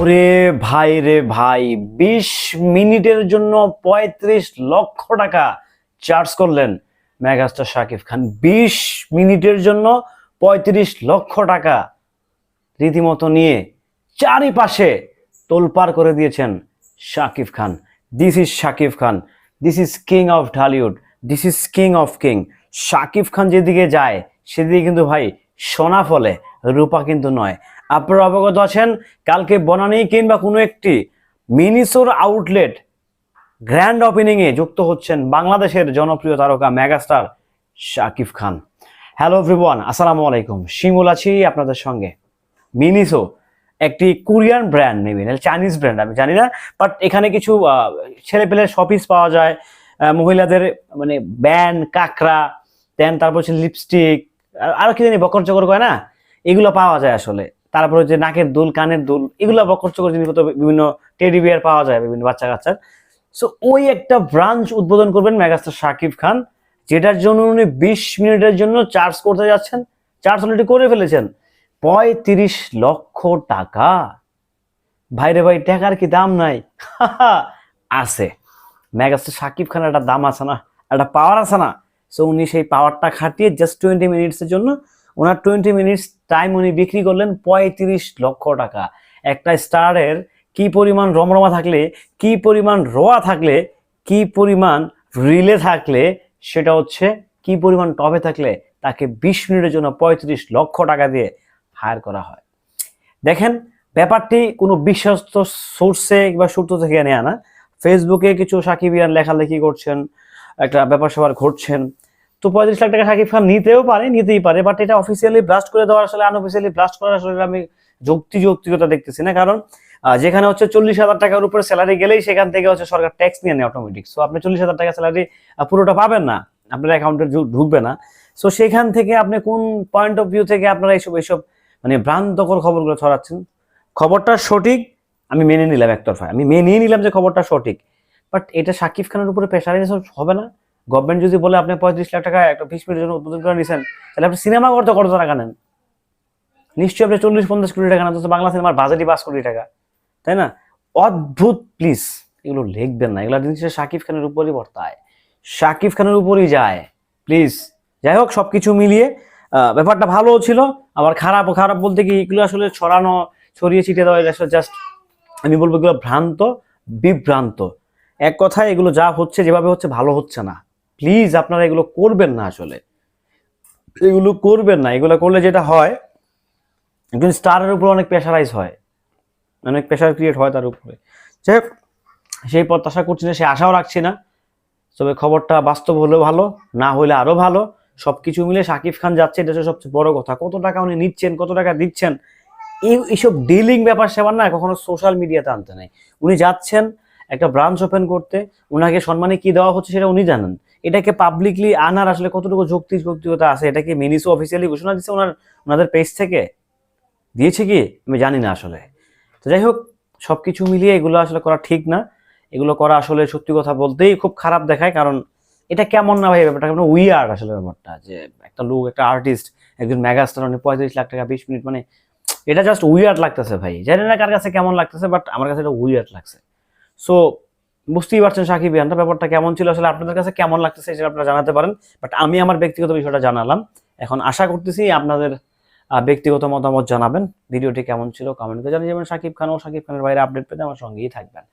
ওরে ভাই রে ভাই, বিশ মিনিটের জন্য পঁয়ত্রিশ লক্ষ টাকা চার্জ করলেন মেগাস্টার শাকিব খান। বিশ মিনিটের জন্য পঁয়ত্রিশ লক্ষ টাকা রীতিমতো নিয়ে চারিপাশে তোলপার করে দিয়েছেন Shakib Khan. This is Shakib Khan. This is king of Dhallywood this is king of king Shakib Khan যেদিকে যায়, সেদিকে কিন্তু ভাই সোনা ফলে, রূপা কিন্তু নয়। আপনারা অবগত আছেন, কালকে বনানী কিংবা কোনো একটি মিনিসোর আউটলেট গ্র্যান্ড ওপেনিংয়ে যুক্ত হচ্ছেন বাংলাদেশের জনপ্রিয় তারকা megastar Shakib Khan. Hello everyone, আসসালামু আলাইকুম। শিমুল আছি আপনাদের সঙ্গে। মিনিসো একটি কোরিয়ান ব্র্যান্ড নেবেন চাইনিজ ব্র্যান্ড, আমি জানি না, বাট এখানে কিছু ছেলে পেলের শপিস পাওয়া যায়। মহিলাদের মানে ব্যান্ড কাকরা দেন তারপর হচ্ছে লিপস্টিক, আরও কি জানি বকর চকর করে না, এগুলো পাওয়া যায় আসলে। তারপরে যে নাকের দুল, কানের দুল, এগুলো বকর চকর জিনিসপত্র বিভিন্ন টেডি বিয়ার পাওয়া যায় বিভিন্ন বাচ্চা কাচ্চার। সো ওই একটা ব্রাঞ্চ উদ্বোধন করবেন মেগাস্টার শাকিব খান, যেটার জন্য উনি বিশ মিনিটের জন্য চার্জ করতে যাচ্ছেন, চার্জ অলরেডি করে ফেলেছেন। পঁয়ত্রিশ লক্ষ টাকা। ভাইরে ভাই, টাকার কি দাম নাই? আছে। মেগাস্টার শাকিব খানের একটা দাম আছে না, একটা পাওয়ার আছে না। সো উনি সেই পাওয়ারটা খাটিয়ে জাস্ট টোয়েন্টি মিনিটসের জন্য ওনার টোয়েন্টি মিনিটস টাইম উনি বিক্রি করলেন পঁয়ত্রিশ লক্ষ টাকা। একটা স্টারের কি পরিমাণ রমরমা থাকলে, কি পরিমাণ রোয়া থাকলে, কি পরিমাণ রিলে থাকলে, সেটা হচ্ছে কি পরিমাণ টবে থাকলে, তাকে বিশ মিনিটের জন্য পঁয়ত্রিশ লক্ষ টাকা দিয়ে হায়ার করা হয়। দেখেন, ব্যাপারটি কোনো বিশ্বস্ত সোর্সে বা সূত্র থেকে নেওয়া না। ফেসবুকে কিছু সাকিবিয়ান লেখালেখি করছেন, একটা ব্যাপার স্যাপার ঘটছেন। তো পঁয়ত্রিশ লাখ টাকা সাকিব খান নিতেও পারে, নিতেই পারে বাট এটা অফিসিয়ালি ব্লাস্ট করে দেওয়ার আসলে আনঅফিসিয়ালি ব্লাস্ট করার আসলে আমি যুক্তি যৌক্তিকতা দেখতেছি না। কারণ যেখানে হচ্ছে চল্লিশ হাজার টাকার উপরে স্যালারি গেলেই সেখান থেকে হচ্ছে সরকার ট্যাক্স নিয়ে নেয় অটোমেটিক সো আপনি চল্লিশ হাজার টাকা স্যালারি পুরোটা পাবেন না, আপনার অ্যাকাউন্টে ঢুকবে না। সো সেখান থেকে আপনি কোন পয়েন্ট অফ ভিউ থেকে আপনারা এইসব এইসব মানে ভ্রান্তকর খবরগুলো ছড়াচ্ছেন? খবরটা সঠিক, আমি মেনে নিলাম একতরফায়। আমি মেনেই নিলাম যে খবরটা সঠিক বাট এটা সাকিব খানের উপরে প্রেশারাইজ হবে না। গভর্নমেন্ট যদি বলে আপনি পঁয়ত্রিশ লাখ টাকা একটা মিনিটের জন্য উদ্বোধন করে নিছেন, তাহলে আপনি সিনেমা করতে কত টাকা নেন? নিশ্চয়ই আপনি চল্লিশ, পঞ্চাশ কোটি টাকা নেন বাংলা সিনেমার বাজেটই পাঁচ কোটি টাকা। তাই না? অদ্ভুত প্লিজ এগুলো লিখবেন না। এগুলো জিনিসটা সাকিব খানের উপরই বর্তায়। সাকিব খানের উপরই যায়। প্লিজ যাই হোক সব কিছু মিলিয়ে ব্যাপারটা ভালোও ছিল। আবার খারাপ খারাপ বলতে কি, এগুলো আসলে ছড়ানো, ছড়িয়ে ছিটিয়ে দেওয়া আসলে জাস্ট আমি বলব এগুলো ভ্রান্ত, বিভ্রান্ত। এক কথায় এগুলো যা হচ্ছে, যেভাবে হচ্ছে, ভালো হচ্ছে না। প্লিজ আপনারা এগুলো করবেন না আসলে। এগুলো করবেন না। এগুলো করলে যেটা হয়, একজন স্টারের উপর অনেক প্রেশারাইজ হয়। অনেক প্রেশার ক্রিয়েট হয় তার উপরে। যাই সেই প্রত্যাশা করছি না, সে আশাও রাখছি না। তবে খবরটা বাস্তব হলেও ভালো, না হলে আরও ভালো। সব কিছু মিলে শাকিব খান যাচ্ছে, এটা সবচেয়ে বড় কথা। কত টাকা উনি নিচ্ছেন, কত টাকা দিচ্ছেন, এই এইসব ডিলিং ব্যাপার সেবার না কখনো সোশ্যাল মিডিয়াতে আনতে নেই। উনি যাচ্ছেন একটা ব্রাঞ্চ ওপেন করতে ওনাকে সম্মানে কি দেওয়া হচ্ছে সেটা উনি জানেন। এটাকে পাবলিকলি আনার আসলে কতটুকু যুক্তি যৌক্তিকতা আছে, এটাকে মিনিসো অফিসিয়ালি ঘোষণা দিচ্ছে ওনার ওনাদের পেজ থেকে? দিয়েছে কি? আমি জানি না আসলে। তো যাই হোক, সবকিছু মিলিয়ে এগুলো আসলে করা ঠিক না। এগুলো করা আসলে সত্যি কথা বলতেই খুব খারাপ দেখায়, কারণ এটা কেমন না ভাই ব্যাপারটা, কেমন উইয়ার্ড আসলে ব্যাপারটা যে একটা লোক, একটা আর্টিস্ট একজন মেগাস্টার মানে পঁয়ত্রিশ লাখ টাকা, বিশ মিনিট মানে এটা জাস্ট উইয়ার্ড লাগতেছে ভাই। জানি না কার কাছে কেমন লাগতেছে বাট আমার কাছে এটা উইয়ার্ড লাগছে। সো বুঝতেই পারছেন সাকিব ইয়ানটা ব্যাপারটা কেমন ছিল আসলে আপনাদের কাছে কেমন লাগতেছে সেটা আপনারা জানাতে পারেন। বাট আমি আমার ব্যক্তিগত বিষয়টা জানালাম। এখন আশা করতেছি আপনাদের ব্যক্তিগত মতামত জানাবেন। ভিডিওটি কেমন ছিল কমেন্ট করে জানিয়ে যাবেন। সাকিব খান ও সাকিব খানের বাইরে আপডেট পেতে আমার সঙ্গেই থাকবেন।